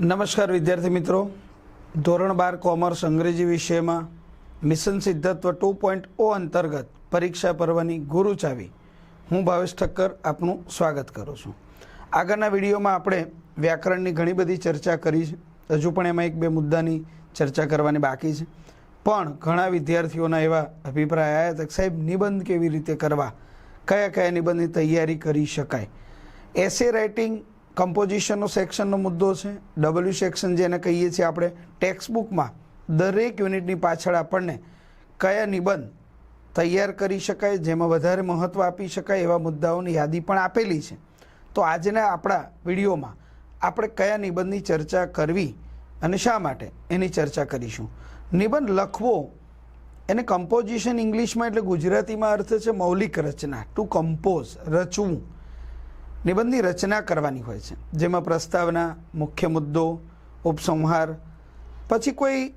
નમસ્કાર વિદ્યાર્થી મિત્રો. ધોરણ બાર કોમર્સ અંગ્રેજી વિષયમાં mission Siddhatva two point O અંતર્ગત પરીક્ષા પર્વની ગુરુ ચાવી. હું ભાવેશ ઠક્કર આપનું સ્વાગત કરું છું. આગળના વિડીયોમાં આપણે વ્યાકરણની ઘણી બધી ચર્ચા કરી છે. હજુ પણ એમાં એક બે મુદ્દાની ચર્ચા કરવાની બાકી છે. પણ ઘણા વિદ્યાર્થીઓના એવા અભિપ્રાય આવ્યા હતા સાહેબ, નિબંધ કેવી રીતે કરવા? કયા કયા નિબંધની તૈયારી કરી શકાય? એસે રાઇટિંગ કમ્પોઝિશનનો સેક્શનનો મુદ્દો છે. ડબલ્યુ સેક્શન જેને કહીએ છીએ આપણે ટેક્સ્ટબુકમાં દરેક યુનિટની પાછળ આપણને કયા નિબંધ તૈયાર કરી શકાય, જેમાં વધારે મહત્ત્વ આપી શકાય એવા મુદ્દાઓની યાદી પણ આપેલી છે. તો આજના આપણા વિડીયોમાં આપણે કયા નિબંધની ચર્ચા કરવી અને શા માટે એની ચર્ચા કરીશું. નિબંધ લખવો, એને કમ્પોઝિશન ઇંગ્લિશમાં એટલે ગુજરાતીમાં અર્થ છે મૌલિક રચના. Two compose રચવું. નિબંધની રચના કરવાની હોય છે. જેમાં પ્રસ્તાવના, મુખ્ય મુદ્દો, ઉપસંહાર, પછી કોઈ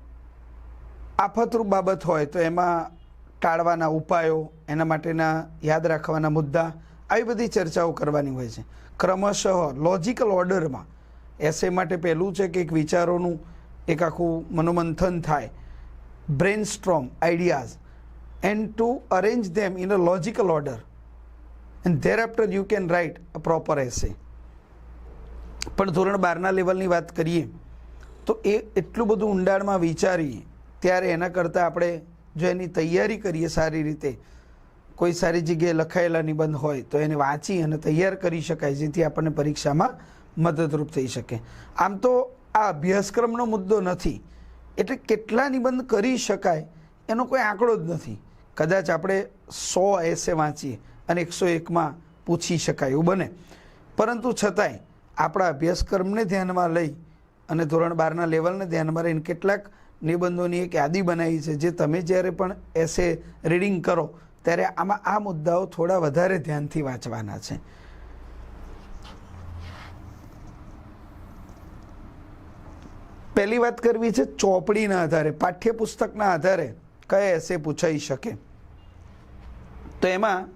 આફતરૂપ બાબત હોય તો એમાં ટાળવાના ઉપાયો, એના માટેના યાદ રાખવાના મુદ્દા, આવી બધી ચર્ચાઓ કરવાની હોય છે. ક્રમશઃ લોજિકલ ઓર્ડરમાં એસે માટે પહેલું છે કે એક વિચારોનું એક આખું મનોમંથન થાય. Brainstorm ideas and to arrange them in a logical order and thereafter you can write a proper essay પણ ધોરણ બારના લેવલની વાત કરીએ, તો એ એટલું બધું ઊંડાણમાં વિચારીએ ત્યારે એના કરતાં આપણે જો એની તૈયારી કરીએ સારી રીતે, કોઈ સારી જગ્યાએ લખાયેલા નિબંધ હોય, તો એને વાંચી અને તૈયાર કરી શકાય, જેથી આપણને પરીક્ષામાં મદદરૂપ થઈ શકે. આમ તો આ અભ્યાસક્રમનો મુદ્દો નથી, એટલે કેટલા નિબંધ કરી શકાય એનો કોઈ આંકડો જ નથી. કદાચ આપણે સો એસે વાંચીએ અને એકસો એકમાં પૂછી શકાય એવું બને. પરંતુ છતાંય આપણા અભ્યાસક્રમને ધ્યાનમાં લઈ અને ધોરણ બારના લેવલને ધ્યાનમાં લઈને કેટલાક નિબંધોની એક યાદી બનાવી છે, જે તમે જ્યારે પણ એસે રીડિંગ કરો, ત્યારે આમાં આ મુદ્દાઓ થોડા વધારે ધ્યાનથી વાંચવાના છે. પહેલી વાત કરવી છે ચોપડીના આધારે, પાઠ્યપુસ્તકના આધારે કયા એસે પૂછાઈ શકે? તો એમાં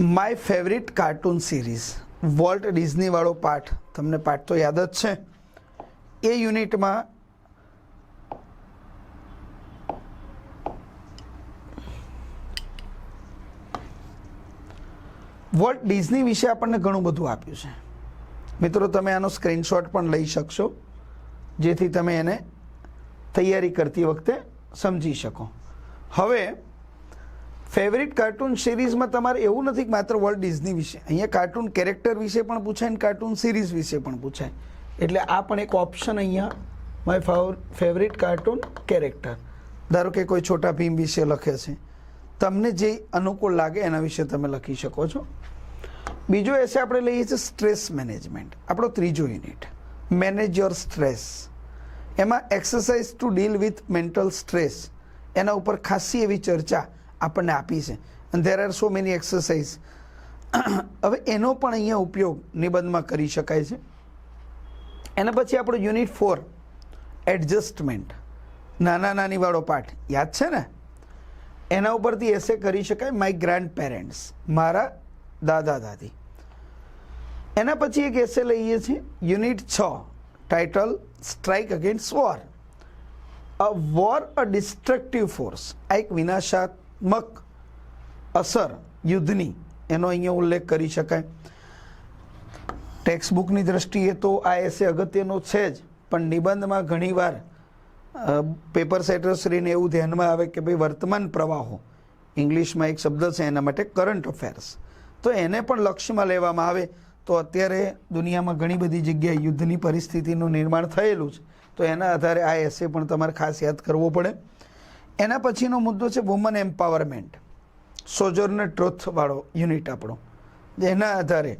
my favourite cartoon series Walt ડિઝનીવાળો પાઠ. તમને પાઠ તો યાદ જ છે. એ યુનિટમાં વોલ્ટ ડિઝની વિશે આપણને ઘણું બધું આપ્યું છે. મિત્રો, તમે આનો સ્ક્રીનશોટ પણ લઈ શકશો, જેથી તમે એને તૈયારી કરતી વખતે સમજી શકો. હવે ફેવરિટ કાર્ટૂન સિરીઝમાં તમારે એવું નથી કે માત્ર વર્લ્ડ ડિઝની વિશે. અહીંયા કાર્ટૂન કેરેક્ટર વિશે પણ પૂછાય અને કાર્ટૂન સિરીઝ વિશે પણ પૂછાય. એટલે આ પણ એક ઓપ્શન અહીંયા માય ફેવરિટ કાર્ટૂન કેરેક્ટર ધારો કે કોઈ છોટા ભીમ વિશે લખે છે. તમને જે અનુકૂળ લાગે એના વિશે તમે લખી શકો છો. બીજો એસે આપણે લઈએ છીએ સ્ટ્રેસ મેનેજમેન્ટ આપણો ત્રીજો યુનિટ મેનેજ યોર સ્ટ્રેસ એમાં exercise to deal with mental stress એના ઉપર ખાસી એવી ચર્ચા આપણને આપી છે. અને there are so many exercise હવે એનો પણ અહીંયા ઉપયોગ નિબંધમાં કરી શકાય છે. એના પછી આપણો યુનિટ ફોર એડજસ્ટમેન્ટ નાના નાનીવાળો પાઠ. યાદ છે ને? એના ઉપરથી એસે કરી શકાય માય ગ્રાન્ડ પેરેન્ટ્સ મારા દાદા દાદી. એના પછી એક એસે લઈએ છીએ યુનિટ છ title strike against war a war a destructive force આ એક વિનાશાત્મક અસર, યુદ્ધની, એનો અહીંયા ઉલ્લેખ કરી શકાય. ટેક્સ્ટ બુકની દ્રષ્ટિએ તો આ એસે અગત્યનો છે જ, પણ નિબંધમાં ઘણીવાર પેપર સેટર્સરીને એવું ધ્યાનમાં આવે કે ભાઈ વર્તમાન પ્રવાહો, ઇંગ્લિશમાં એક શબ્દ છે એના માટે કરંટ અફેર્સ તો એને પણ લક્ષ્યમાં લેવામાં આવે, તો અત્યારે દુનિયામાં ઘણી બધી જગ્યાએ યુદ્ધની પરિસ્થિતિનું નિર્માણ થયેલું છે. તો એના આધારે આ એસે પણ તમારે ખાસ યાદ કરવો પડે. એના પછીનો મુદ્દો છે વુમન એમ્પાવરમેન્ટ સોજોરને ટ્રુથવાળો યુનિટ આપણો. એના આધારે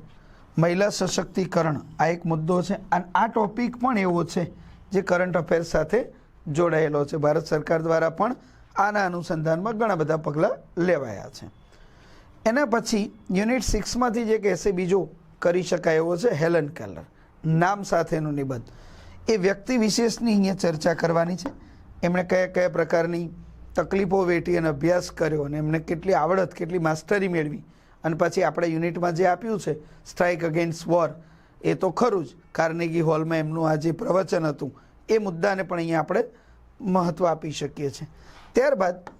મહિલા સશક્તિકરણ આ એક મુદ્દો છે અને આ ટોપિક પણ એવો છે જે કરંટ અફેર્સ સાથે જોડાયેલો છે. ભારત સરકાર દ્વારા પણ આના અનુસંધાનમાં ઘણા બધા પગલાં લેવાયા છે. એના પછી યુનિટ સિક્સમાંથી જે કહેશે બીજો કરી શકાય એવો છે હેલન કેલર નામ સાથેનો નિબંધ. એ વ્યક્તિ વિશેષની અહીંયા ચર્ચા કરવાની છે. એમણે કયા કયા પ્રકારની તકલીફો વેઠી અને અભ્યાસ કર્યો અને એમને કેટલી આવડત, કેટલી માસ્ટરી મેળવી. અને પછી આપણે યુનિટમાં જે આપ્યું છે સ્ટ્રાઇક અગેન્સ્ટ વોર એ તો ખરું જ. કાર્નેગી હોલમાં એમનું આ જે પ્રવચન હતું, એ મુદ્દાને પણ અહીંયા આપણે મહત્ત્વ આપી શકીએ છીએ. ત્યારબાદ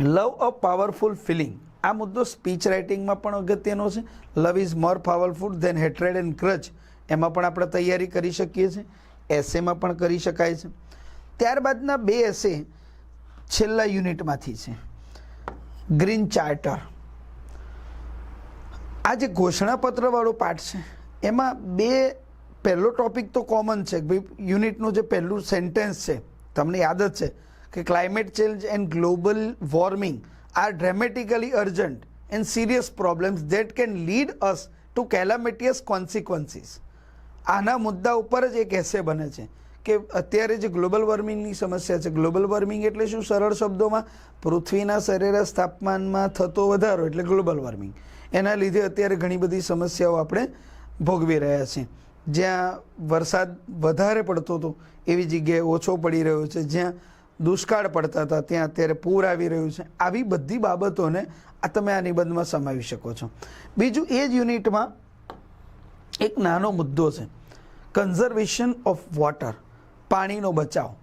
લવ અ પાવરફુલ ફિલિંગ આ મુદ્દો સ્પીચ રાઇટિંગમાં પણ અગત્યનો છે. Love is more powerful than hatred and ક્રચ એમાં પણ આપણે તૈયારી કરી શકીએ છીએ. એસેમાં પણ કરી શકાય છે. ત્યારબાદના બે એસે છેલ્લા યુનિટમાંથી છે. Green charter. આ જે ઘોષણાપત્રવાળો પાઠ છે, એમાં બે પહેલો ટોપિક તો કોમન છે કે ભાઈ યુનિટનું જે પહેલું સેન્ટેન્સ છે, તમને યાદ જ છે કે climate change and global warming are dramatically urgent and serious problems that can lead us to calamitous consequences. આના મુદ્દા ઉપર જ એક એસે બને છે. કે અત્યારે જે ગ્લોબલ વોર્મિંગની સમસ્યા છે, ગ્લોબલ વોર્મિંગ એટલે શું? સરળ શબ્દોમાં, પૃથ્વીના સરેરાશ તાપમાનમાં થતો વધારો એટલે ગ્લોબલ વોર્મિંગ. એના લીધે અત્યારે ઘણી બધી સમસ્યાઓ આપણે ભોગવી રહ્યા છીએ. જ્યાં વરસાદ વધારે પડતો હતો, એવી જગ્યાએ ઓછો પડી રહ્યો છે. જ્યાં દુષ્કાળ પડતા હતા, ત્યાં અત્યારે પૂર આવી રહ્યું છે. આવી બધી બાબતોને આ તમે આ નિબંધમાં સમાવી શકો છો. બીજું એ જ યુનિટમાં એક નાનો મુદ્દો છે. Conservation of water. પાણીનો બચાવ.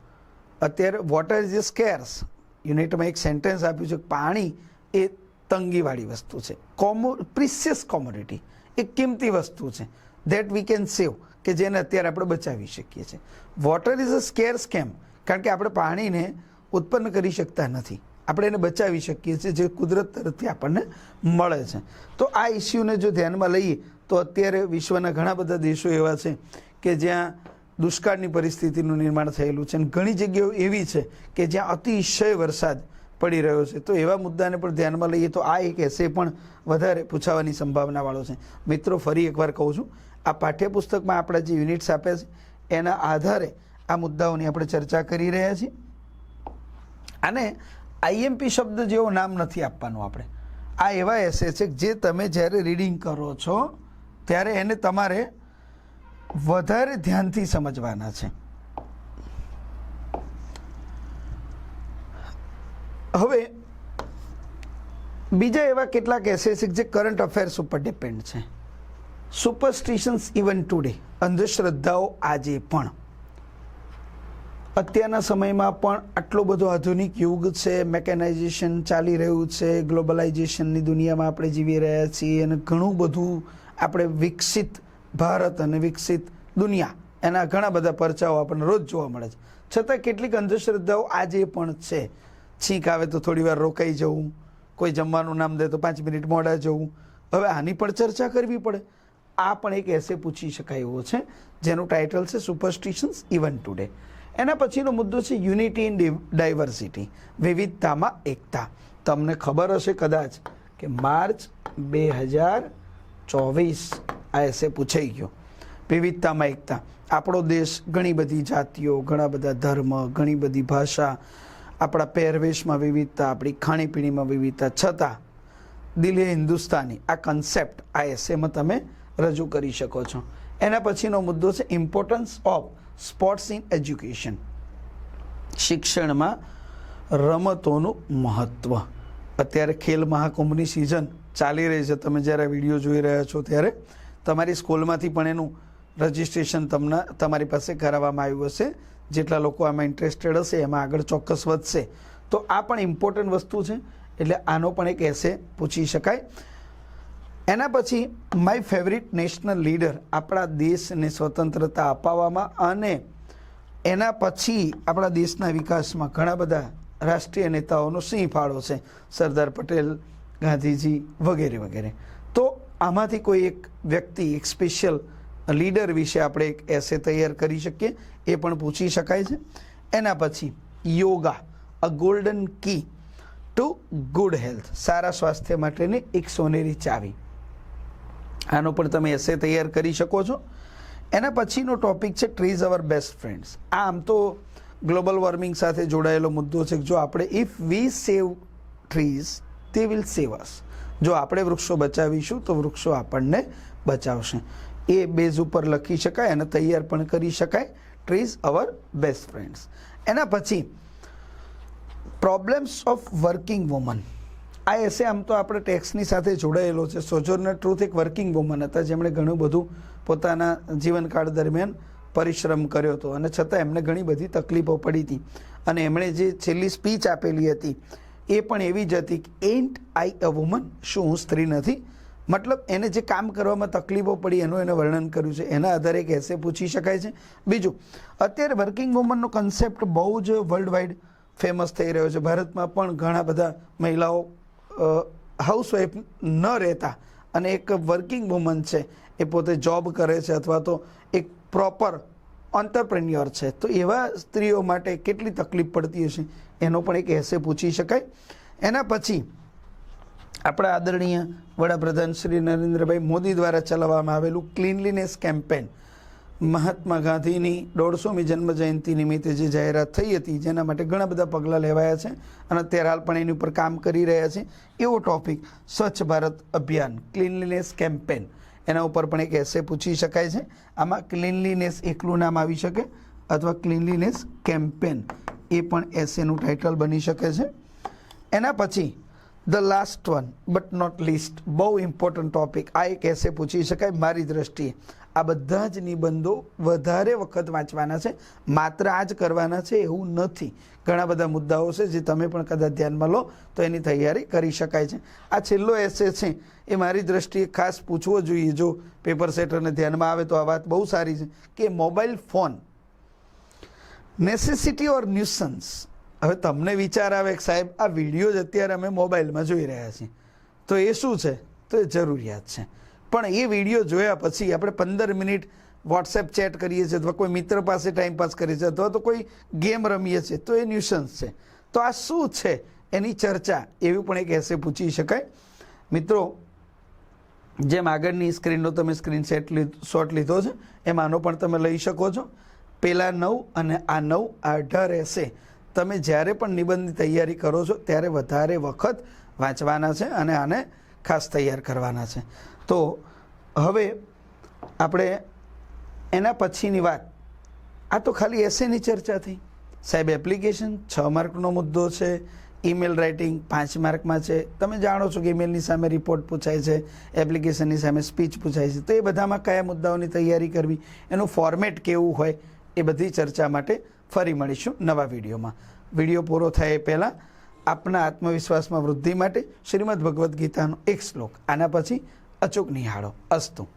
અત્યારે વોટર ઇઝ એ સ્કેર્સ યુનિટમાં એક સેન્ટેન્સ આપ્યું છે કે પાણી એ તંગીવાળી વસ્તુ છે. કોમો પ્રિસિયસ કોમોડિટી એક કિંમતી વસ્તુ છે. ધેટ વી કેન સેવ કે જેને અત્યારે આપણે બચાવી શકીએ છીએ. વોટર ઇઝ અ સ્કેર્સ કેમ કારણ કે આપણે પાણીને ઉત્પન્ન કરી શકતા નથી. આપણે એને બચાવી શકીએ છીએ, જે કુદરત તરફથી આપણને મળે છે. તો આ ઇસ્યુને જો ધ્યાનમાં લઈએ, તો અત્યારે વિશ્વના ઘણા બધા દેશો એવા છે કે જ્યાં દુષ્કાળની પરિસ્થિતિનું નિર્માણ થયેલું છે અને ઘણી જગ્યાઓ એવી છે કે જ્યાં અતિશય વરસાદ પડી રહ્યો છે. તો એવા મુદ્દાને પણ ધ્યાનમાં લઈએ તો આ એક એસે પણ વધારે પૂછાવાની સંભાવનાવાળો છે. મિત્રો, ફરી એકવાર કહું છું, આ પાઠ્યપુસ્તકમાં આપણા જે યુનિટ્સ આપ્યા છે, એના આધારે આ મુદ્દાઓની આપણે ચર્ચા કરી રહ્યા છીએ. અને આઈએમપી શબ્દ જેવો નામ નથી આપવાનું આપણે. આ એવા એસે છે જે તમે જ્યારે રીડિંગ કરો છો, ત્યારે એને તમારે વધારે ધ્યાનથી સમજવાના છે. હવે, બીજા એવા કેટલાક એસેસિક જે કરંટ અફેર્સ ઉપર ડિપેન્ડ છે. સુપરસ્ટિશન્સ ઇવન ટુડે અંધશ્રદ્ધાઓ આજે પણ. અત્યારના સમયમાં પણ આટલો બધો આધુનિક યુગ છે મેકેનાઇઝેશન ચાલી રહ્યું છે ગ્લોબલાઇઝેશનની દુનિયામાં આપણે જીવી રહ્યા છીએ અને ઘણું બધું આપણે વિકસિત ભારત અને વિકસિત દુનિયા. એના ઘણા બધા પરચાઓ આપણને રોજ જોવા મળે છે. છતાં કેટલીક અંધશ્રદ્ધાઓ આજે પણ છે. છીંક આવે તો થોડી વાર રોકાઈ જવું. કોઈ જમવાનું નામ દે તો પાંચ મિનિટ મોડા જવું. હવે આની પણ ચર્ચા કરવી પડે. આ પણ એક એસે પૂછી શકાય એવો છે, જેનું ટાઇટલ છે સુપરસ્ટિશન્સ ઇવન ટુડે એના પછીનો મુદ્દો છે યુનિટી ઇન ડાયવર્સિટી વિવિધતામાં એકતા. તમને ખબર હશે કદાચ કે માર્ચ બે હજાર ચોવીસ આ એસે પૂછાઈ ગયો. વિવિધતામાં એકતા. આપણો દેશ ઘણી બધી જાતિઓ, ઘણા બધા ધર્મ, ઘણી બધી ભાષા, આપણા પહેરવેશમાં વિવિધતા, આપણી ખાણીપીણીમાં વિવિધતા, છતાં દિલ્હી હિન્દુસ્તાની આ કન્સેપ્ટ આ એસેમાં તમે રજૂ કરી શકો છો. એના પછીનો મુદ્દો છે importance of sports in education શિક્ષણમાં રમતોનું મહત્ત્વ અત્યારે ખેલ મહાકુંભની સિઝન ચાલી રહી છે. તમે જ્યારે વીડિયો જોઈ રહ્યા છો ત્યારે તમારી સ્કૂલમાંથી પણ એનું રજિસ્ટ્રેશન તમને તમારી પાસે કરાવવામાં આવ્યું હશે. જેટલા લોકો આમાં ઇન્ટરેસ્ટેડ હશે, એમાં આગળ ચોક્કસ વધશે. તો આ પણ ઇમ્પોર્ટન્ટ વસ્તુ છે. એટલે આનો પણ એક એસે પૂછી શકાય. એના પછી માય ફેવરિટ નેશનલ લીડર આપણા દેશને સ્વતંત્રતા અપાવવામાં અને એના પછી આપણા દેશના વિકાસમાં ઘણા બધા રાષ્ટ્રીય નેતાઓનો સિંહ ફાળો છે. સરદાર પટેલ, ગાંધીજી વગેરે વગેરે. તો આમાંથી કોઈ એક વ્યક્તિ, એક સ્પેશિયલ લીડર વિશે આપણે એક એસે તૈયાર કરી શકીએ, એ પણ પૂછી શકાય છે. એના પછી yoga a golden key to good health સારા સ્વાસ્થ્ય માટેની એક સોનેરી ચાવી. આનો પણ તમે એસે તૈયાર કરી શકો છો. એના પછીનો ટોપિક છે ટ્રીઝ અવર બેસ્ટ ફ્રેન્ડ્સ આમ તો ગ્લોબલ વોર્મિંગ સાથે જોડાયેલો મુદ્દો છે જો આપણે if we save trees they will save us જો આપણે વૃક્ષો બચાવીશું તો વૃક્ષો આપણને બચાવશે. એ બેઝ ઉપર લખી શકાય અને તૈયાર પણ કરી શકાય. ટ્રીઝ અવર બેસ્ટ ફ્રેન્ડ્સ એના પછી પ્રોબ્લેમ્સ ઓફ વર્કિંગ વુમન આ એસે આમ તો આપણે ટેક્સની સાથે જોડાયેલો છે. સોજોર્નર ટ્રુથ એક વર્કિંગ વુમન હતા, જેમણે ઘણું બધું પોતાના જીવનકાળ દરમિયાન પરિશ્રમ કર્યો હતો. અને છતાં એમને ઘણી બધી તકલીફો પડી હતી. અને એમણે જે છેલ્લી સ્પીચ આપેલી હતી એ પણ એવી જ હતી કે એન્ટ આઈ અ વુમન શું હું સ્ત્રી નથી? મતલબ એને જે કામ કરવામાં તકલીફો પડી એનું એને વર્ણન કર્યું છે. એના આધારે એક એસે પૂછી શકાય છે. બીજું, અત્યારે વર્કિંગ વુમનનો કન્સેપ્ટ બહુ જ વર્લ્ડ વાઇડ ફેમસ થઈ રહ્યો છે. ભારતમાં પણ ઘણા બધા મહિલાઓ હાઉસવાઈફ ન રહેતા અને એક વર્કિંગ વુમન છે, એ પોતે જોબ કરે છે અથવા તો એક પ્રોપર ઓન્ટરપ્રેન્યોર છે. તો એવા સ્ત્રીઓ માટે કેટલી તકલીફ પડતી હશે? એનો પણ એક એસે પૂછી શકાય. એના પછી આપણા આદરણીય વડાપ્રધાન શ્રી નરેન્દ્રભાઈ મોદી દ્વારા ચલાવવામાં આવેલું ક્લીનલીનેસ કેમ્પેન મહાત્મા ગાંધીની દોઢસોમી જન્મજયંતિ નિમિત્તે જે જાહેરાત થઈ હતી, જેના માટે ઘણા બધા પગલાં લેવાયા છે અને અત્યારે હાલ પણ એની ઉપર કામ કરી રહ્યા છે. એવો ટોપિક સ્વચ્છ ભારત અભિયાન ક્લીનલીનેસ કેમ્પેન એના ઉપર પણ એક એસે પૂછી શકાય છે. આમાં ક્લીનલીનેસ એકલું નામ આવી શકે અથવા ક્લીનલીનેસ કેમ્પેન એ પણ એસેનું ટાઇટલ બની શકે છે. એના પછી the last one but not least બહુ ઇમ્પોર્ટન્ટ ટોપિક આ એક એસે પૂછી શકાય મારી દ્રષ્ટિએ. આ બધા જ નિબંધો વધારે વખત વાંચવાના છે, માત્ર આ જ કરવાના છે એવું નથી. ઘણા બધા મુદ્દાઓ છે જે તમે પણ કદાચ ધ્યાનમાં લો તો એની તૈયારી કરી શકાય છે. આ છેલ્લો એસે છે, એ મારી દ્રષ્ટિએ ખાસ પૂછવો જોઈએ. જો પેપર સેટરને ધ્યાનમાં આવે તો આ વાત બહુ સારી છે કે mobile phone necessity or nuisance હવે તમને વિચાર આવે કે સાહેબ, આ વીડિયો જ અત્યારે અમે મોબાઈલમાં જોઈ રહ્યા છીએ. તો એ શું છે? તો એ જરૂરિયાત છે. પણ એ વીડિયો જોયા પછી આપણે પંદર મિનિટ વોટ્સએપ ચેટ કરીએ છીએ અથવા કોઈ મિત્ર પાસે ટાઈમ પાસ કરીએ છીએ અથવા તો કોઈ ગેમ રમીએ છીએ, તો એ ન્યુસન્સ છે. તો આ શું છે એની ચર્ચા? એવી પણ એક એસે પૂછી શકાય. મિત્રો, જેમ આગળની સ્ક્રીનનો તમે સ્ક્રીન સેટ શોટ લીધો છે, એમ આનો પણ તમે લઈ શકો છો. પેલા નવ અને આ નવ આ અઢાર એસે તમે જ્યારે પણ નિબંધની તૈયારી કરો છો, ત્યારે વધારે વખત વાંચવાના છે અને આને ખાસ તૈયાર કરવાના છે. તો હવે આપણે એના પછીની વાત. આ તો ખાલી એસેની ચર્ચા થઈ. સાહેબ એપ્લિકેશન છ માર્કનો મુદ્દો છે ઈમેલ રાઇટિંગ પાંચ માર્કમાં છે. તમે જાણો છો કે ઈમેલની સામે રિપોર્ટ પૂછાય છે એપ્લિકેશનની સામે સ્પીચ પૂછાય છે. તો એ બધામાં કયા મુદ્દાઓની તૈયારી કરવી, એનું ફોર્મેટ કેવું હોય, એ બધી ચર્ચા માટે ફરી મળીશું નવા વિડીયોમાં. વીડિયો પૂરો થાય એ પહેલાં આપના આત્મવિશ્વાસમાં વૃદ્ધિ માટે શ્રીમદ ભગવદ્ ગીતાનો એક શ્લોક. આના પછી અચૂક નિહાળો. અસ્તું.